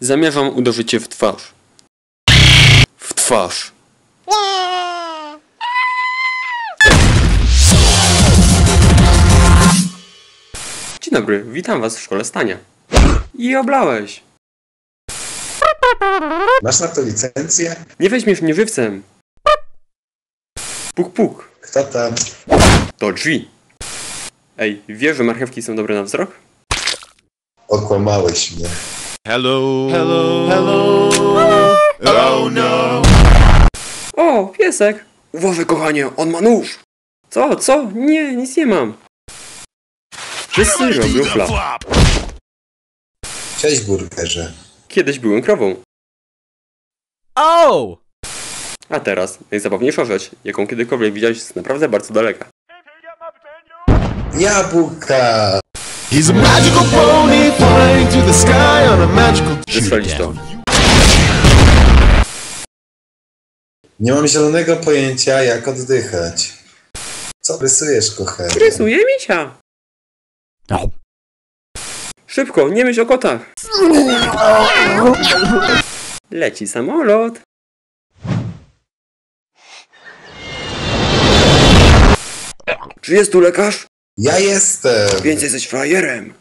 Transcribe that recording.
Zamierzam uderzyć cię w twarz. W twarz. Dzień dobry, witam was w szkole stania. I oblałeś. Masz na to licencję? Nie weźmiesz mnie żywcem. Puk puk. Kto tam? To drzwi. Ej, wiesz, że marchewki są dobre na wzrok? Okłamałeś mnie. Hello. Hello. Hello. Oh no. O, piesek! Uważaj, kochanie, on ma nóż! Co, co? Nie, nic nie mam. Wszyscy robią flap. Cześć burgerze. Kiedyś byłem krową. Oh! A teraz, najzabawniejsza rzecz, jaką kiedykolwiek widziałeś, jest naprawdę bardzo daleka. Jabłka! He's a magical pony flying through the sky on a magical Wysłaliś to. Nie mam zielonego pojęcia jak oddychać. Co rysujesz, kochanie? Rysuję misia! No. Szybko, nie myśl o kotach! Leci samolot. Czy jest tu lekarz? Ja jestem! Więc jesteś frajerem.